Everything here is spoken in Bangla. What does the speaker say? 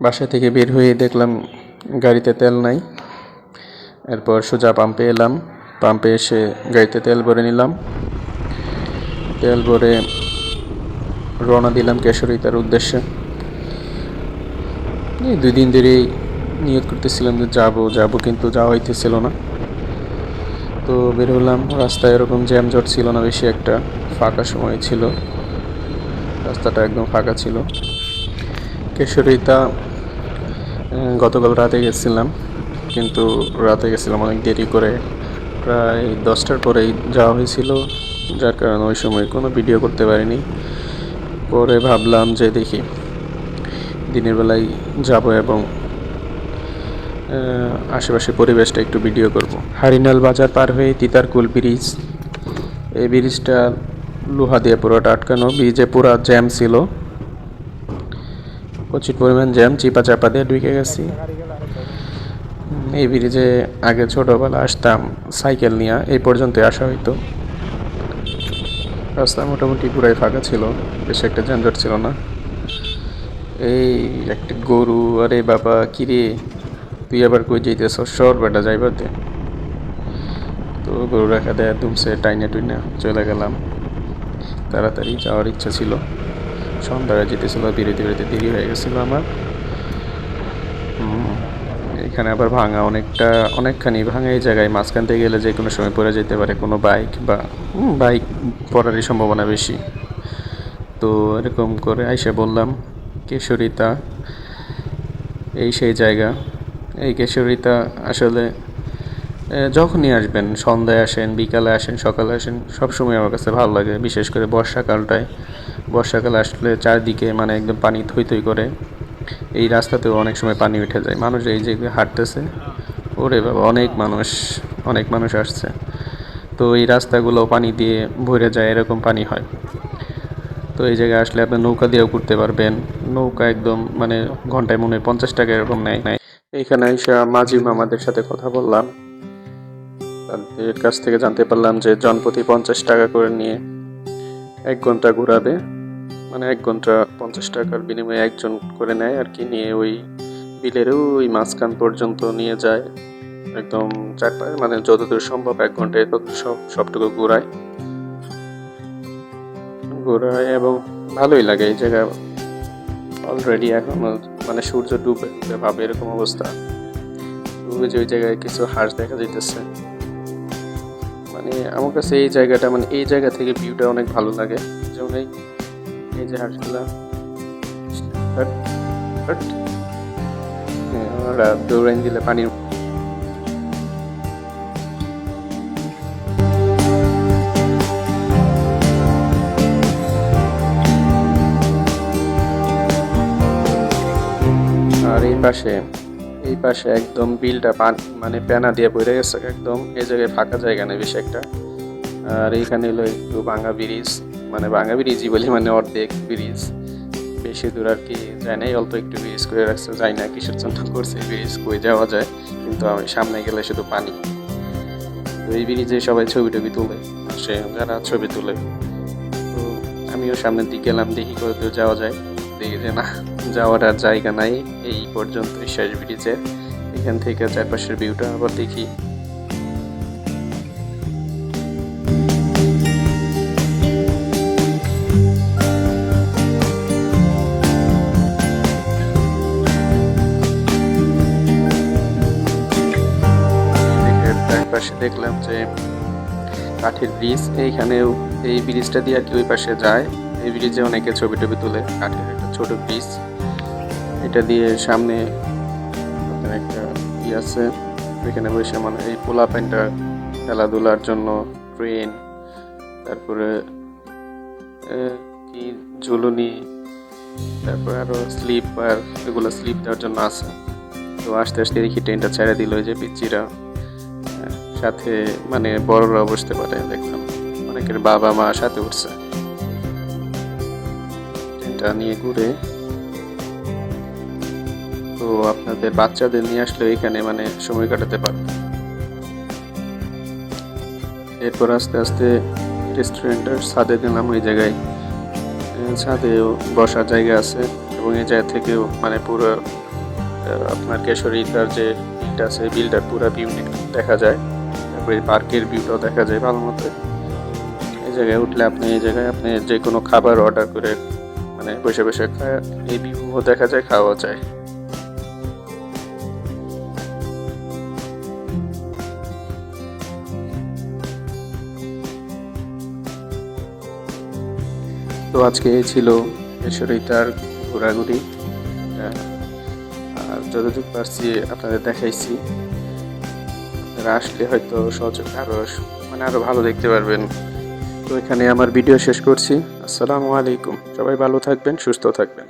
বাসা থেকে বের হয়ে দেখলাম গাড়িতে তেল নাই। এরপর সোজা পাম্পে এলাম। পাম্পে এসে গাড়িতে তেল ভরে নিলাম। তেল ভরে রওনা দিলাম কেশরিতার উদ্দেশ্যে। এই দুই দিন ধরেই নিয়ত করতেছিলাম যে যাব যাব কিন্তু যাওয়া হইতেছিল না। তো বের হলাম। রাস্তায় এরকম জ্যাম জট ছিল না, বেশি একটা ফাঁকা সময় ছিল। রাস্তাটা একদম ফাঁকা ছিল। কেশরিতা গতকাল রাতে গেছিলাম, কিন্তু রাতে গেছিলাম অনেক দেরি করে। প্রায় দশটার পরেই যাওয়া হয়েছিল, যার কারণে ওই সময় কোনো ভিডিও করতে পারিনি। পরে ভাবলাম যে দেখি, দিনের বেলায় যাব এবং আশেপাশে পরিবেশটা একটু ভিডিও করব। হারিনাল বাজার পার হয়ে তিতারকুল ব্রিজ, এই ব্রিজটা লোহা দিয়ে পুরোটা আটকানো, ব্রিজে পুরা জ্যাম ছিল। প্রচুর পরিমাণ জ্যাম, চিপা চাপা দিয়ে ঢুকে গেছি। এই ব্রিজে আগে ছোটোবেলা আসতাম সাইকেল নিয়ে, এই পর্যন্ত আসা হইতো। রাস্তা মোটামুটি পুরাই ফাঁকা ছিল, বেশ একটা যানজট ছিল না। এই একটা গরু, আরে বাবা কিরে তুই আবার কই যাইতেছ? সর বেটা যাইবাতে তো গরু রাখা দেয় দুমসে টাইনে টুইনে চলে গেলাম। তাড়াতাড়ি যাওয়ার ইচ্ছা ছিল। সন্ধ্যায় যেতেছিল বিরতি বিরতি দেরি হয়ে গেছিল আমার। এখানে আবার ভাঙা অনেকটা, অনেকখানি ভাঙা এই জায়গায়, মাঝখান থেকে গেলে যে কোনো সময় পড়ে যেতে পারে কোনো বাইক বা বাইক পড়ারই সম্ভাবনা বেশি। তো এরকম করে আইসা বললাম, কেশরিতা, এই সেই জায়গা। এই কেশরিতা আসলে যখনই আসবেন, সন্ধ্যায় আসেন, বিকালে আসেন, সকালে আসেন, সবসময় আমার কাছে ভালো লাগে, বিশেষ করে বর্ষাকালটায়। বর্ষাকালে আসলে চারদিকে মানে একদম পানি থই থই করে। এই রাস্তাতেও অনেক সময় পানি উঠে যায়। মানুষ এই যে হাঁটতেছে, ওরে বাবা, অনেক মানুষ অনেক মানুষ আসছে। তো এই রাস্তাগুলো পানি দিয়ে ভরে যায়, এরকম পানি হয়। তো এই জায়গায় আসলে আপনি নৌকা দিয়েও করতে পারবেন। নৌকা একদম মানে ঘন্টায় মনে হয় পঞ্চাশ টাকা এরকম নেয় নাই। এইখানে এসে মাঝি মামাদের সাথে কথা বললাম। তাদের কাছ থেকে জানতে পারলাম যে জনপ্রতি পঞ্চাশ টাকা করে নিয়ে এক ঘণ্টা ঘোরাবে। মানে এক ঘণ্টা পঞ্চাশ টাকার বিনিময়ে একজন করে নেয় আর কি, নিয়ে ওই বিলেরও ওই মাঝখান পর্যন্ত নিয়ে যায়। একদম চার পা- মানে যতদূর সম্ভব এক ঘন্টায় তত সব, সবটুকু ঘোরায়। ঘোরায় এবং ভালোই লাগে এই জায়গা। অলরেডি এখন মানে সূর্য ডুবে ভাবে এরকম অবস্থা। ডুবে যে ওই জায়গায় কিছু হাঁস দেখা যাইতেছে। মানে আমার কাছে এই জায়গাটা মানে এই জায়গা থেকে ভিউটা অনেক ভালো লাগে। যেমন এই এই যে দৌড়াইন দিলে পানির আর এই পাশে এই পাশে একদম বিলটা মানে প্যানা দিয়ে পড়ে গেছে, একদম এই জায়গায় ফাঁকা জায়গা নেই বেশি একটা। আর এখানে হলো একটু ভাঙা ব্রিজ মানে ভাঙা ব্রিজই বলি মানে অর্ধেক ব্রিজ। বেশি দূর আর কি যায় নাই, অল্প একটু ব্রিজ করে রাখছে যাই না, কিসের জন্য করছে ব্রিজ, কই যাওয়া যায়? কিন্তু আমি সামনে গেলে শুধু পানি। তো এই ব্রিজে সবাই ছবি টবি তোলে সে যারা ছবি তোলে। তো আমিও সামনের দিকে গেলাম, দেখি করে তো যাওয়া যায়। দেখি যে না, যাওয়ার আর জায়গা নাই, এই পর্যন্ত শেষ ব্রিজে। এখান থেকে চারপাশের ভিউটা আবার দেখি। দেখলাম যে কাঠের ব্রিজ এইখানেও এই ব্রিজটা দিয়ে আর কি ওই পাশে যায়। এই ব্রিজে অনেকে ছবি টবি তুলে, কাঠের একটা ছোট ব্রিজ এটা দিয়ে সামনে একটা ই আছে। এখানে বসে মানে এই পোলা প্যান্টটা খেলাধুলার জন্য ট্রেন তারপরে কি ঝুলুনি, তারপরে আরও স্লিপার এগুলো স্লিপ দেওয়ার জন্য আছে। তো আস্তে আস্তে দেখি ট্রেনটা ছেড়ে দিল যে পিচ্চিরা। সাথে মানে বড়রা বসতে পারে, দেখলাম। অনেকের বাবা মা সাথে উঠছে। ট্রেনটা নিয়ে ঘুরে। তো আপনাদের বাচ্চাদের নিয়ে আসলে এখানে মানে সময় কাটাতে পারবে এরপর আস্তে আস্তে রেস্টুরেন্টের ছাদে গেলাম ওই জায়গায়। ছাদেও বসার জায়গা আছে এবং এই জায়গা থেকেও মানে পুরো আপনার কেশরী তার যে আছে বিলটার পুরো ভিউ দেখা যায়। তারপরে পার্কের ভিউটাও দেখা যায় ভালো মতো। এই জায়গায় উঠলে আপনি এই জায়গায় আপনি যে কোনো খাবার অর্ডার করে মানে বসে বসে খায়। এই ভিউও দেখা যায় খাওয়া যায়। তো আজকে ছিল তার ঘোরাঘুরি। আহ, আর যতটুকু পারছি আপনাদের দেখাইছি। আপনারা আসলে হয়তো সহযোগ আরও মানে আরও ভালো দেখতে পারবেন। তো এখানে আমার ভিডিও শেষ করছি। আসসালামু আলাইকুম। সবাই ভালো থাকবেন, সুস্থ থাকবেন।